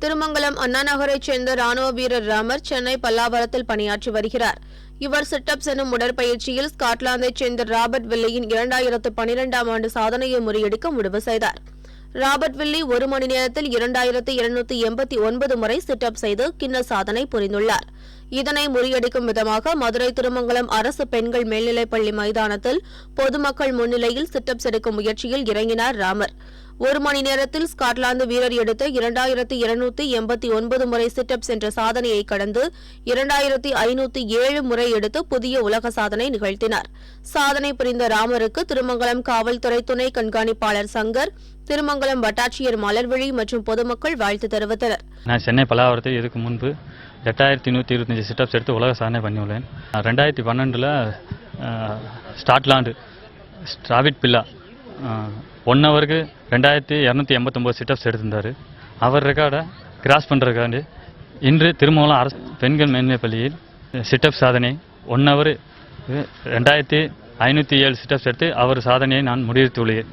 திருமங்கலம் அண்ணாநகரைச் சேர்ந்த ராணுவ வீரர் ராமர் சென்னை பல்லாவரத்தில் பணியாற்றி வருகிறார். இவர் சிட்டப்ஸ் எனும் உடற்பயிற்சியில் ஸ்காட்லாந்தைச் சேர்ந்த ராபர்ட் வில்லியின் இரண்டாயிரத்து பனிரெண்டாம் ஆண்டு சாதனையை முறியடிக்க முடிவு செய்தார். ராபர்ட் வில்லி ஒரு மணி நேரத்தில் இரண்டாயிரத்து இருநூத்தி எண்பத்தி ஒன்பது முறை சிட்டப் செய்து கிண்ண சாதனை புரிந்துள்ளார். இதனை முறியடிக்கும் விதமாக மதுரை திருமங்கலம் அரசு பெண்கள் மேல்நிலைப்பள்ளி மைதானத்தில் பொதுமக்கள் முன்னிலையில் சிட்டப்ஸ் எடுக்கும் முயற்சியில் இறங்கினார் ராமர். ஒரு மணி நேரத்தில் ஸ்காட்லாந்து வீரர் எடுத்த இரண்டாயிரத்தி இருநூத்தி எண்பத்தி ஒன்பது முறை சிட்டப்ஸ் என்ற சாதனையை கடந்து இரண்டாயிரத்தி ஐநூத்தி ஏழு முறை எடுத்து புதிய உலக சாதனை நிகழ்த்தினார். சாதனை புரிந்த ராமருக்கு திருமங்கலம் காவல்துறை துணை கண்காணிப்பாளர் சங்கர் திருமங்கலம் வட்டாட்சியர் மலர்விழி மற்றும் பொதுமக்கள் வாழ்த்து தெரிவித்தனர். நான் சென்னை பலாவரத்தில் இதுக்கு முன்பு எட்டாயிரத்தி நூற்றி இருபத்தஞ்சி சிட்டப்ஸ் எடுத்து உலக சாதனை பண்ணியுள்ளேன். ரெண்டாயிரத்தி பன்னெண்டில் ஸ்டாட்லாண்டு ஸ்ட்ராவிட் பில்லா ஒன் ஹவருக்கு ரெண்டாயிரத்தி இரநூத்தி எண்பத்தொம்போது சிட்டப்ஸ் எடுத்திருந்தார். அவர் ரெக்கார்டை கிராஸ் பண்ணுறதுக்காண்டி இன்று திருமூலம் அரசு பெண்கள் மேன்மை பள்ளியில் சிட்டப் சாதனை ஒன் ஹவர் ரெண்டாயிரத்தி ஐநூற்றி ஏழு சிட்டப்ஸ் எடுத்து அவர் சாதனையை நான் முடித்துள்ளேன்